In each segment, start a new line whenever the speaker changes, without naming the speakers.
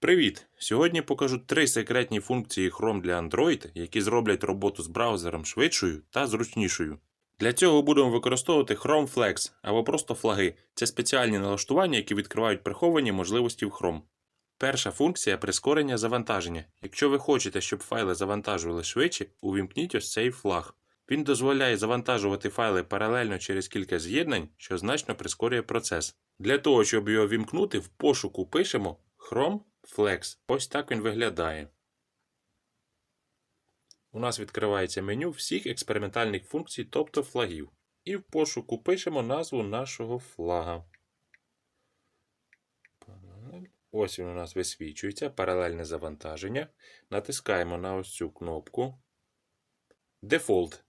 Привіт! Сьогодні покажу три секретні функції Chrome для Android, які зроблять роботу з браузером швидшою та зручнішою. Для цього будемо використовувати Chrome Flex або просто флаги. Це спеціальні налаштування, які відкривають приховані можливості в Chrome. Перша функція прискорення завантаження. Якщо ви хочете, щоб файли завантажували швидше, увімкніть ось цей флаг. Він дозволяє завантажувати файли паралельно через кілька з'єднань, що значно прискорює процес. Для того, щоб його вімкнути, в пошуку пишемо Chrome Flex. Ось так він виглядає. У нас відкривається меню всіх експериментальних функцій, тобто флагів. І в пошуку пишемо назву нашого флага. Ось він у нас висвічується, паралельне завантаження. Натискаємо на ось цю кнопку. Default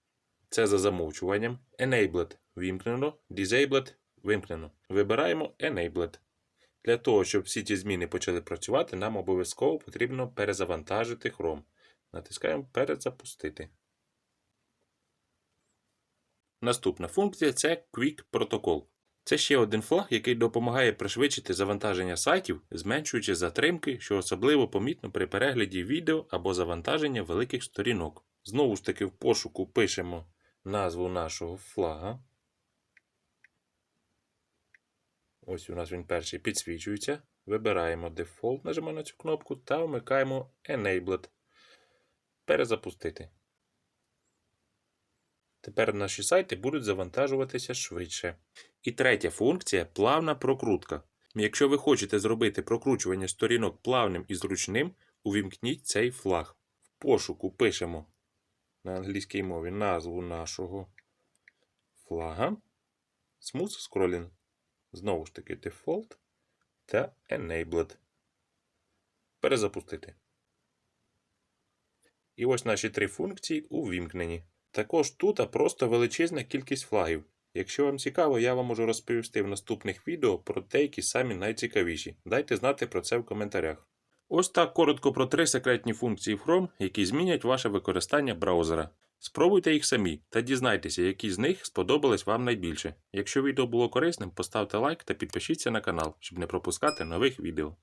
це за замовчуванням. Enabled вімкнено, Disabled вимкнено. Вибираємо Enabled. Для того, щоб всі ці зміни почали працювати, нам обов'язково потрібно перезавантажити Chrome. Натискаємо Перезапустити. Наступна функція це Quick Protocol. Це ще один флаг, який допомагає пришвидшити завантаження сайтів, зменшуючи затримки, що особливо помітно при перегляді відео або завантаження великих сторінок. Знову ж таки, в пошуку пишемо назву нашого флага. Ось у нас він перший підсвічується. Вибираємо Default, нажимаємо на цю кнопку та вмикаємо Enabled. Перезапустити. Тепер наші сайти будуть завантажуватися швидше. І третя функція плавна прокрутка. Якщо ви хочете зробити прокручування сторінок плавним і зручним, увімкніть цей флаг. В пошуку пишемо на англійській мові назву нашого флага. Smooth Scrolling. Знову ж таки, Default та Enabled. Перезапустити. І ось наші три функції увімкнені. Також тут просто величезна кількість флагів. Якщо вам цікаво, я вам можу розповісти в наступних відео про деякі самі найцікавіші. Дайте знати про це в коментарях. Ось так коротко про три секретні функції в Chrome, які змінять ваше використання браузера. Спробуйте їх самі та дізнайтеся, які з них сподобались вам найбільше. Якщо відео було корисним, поставте лайк та підпишіться на канал, щоб не пропускати нових відео.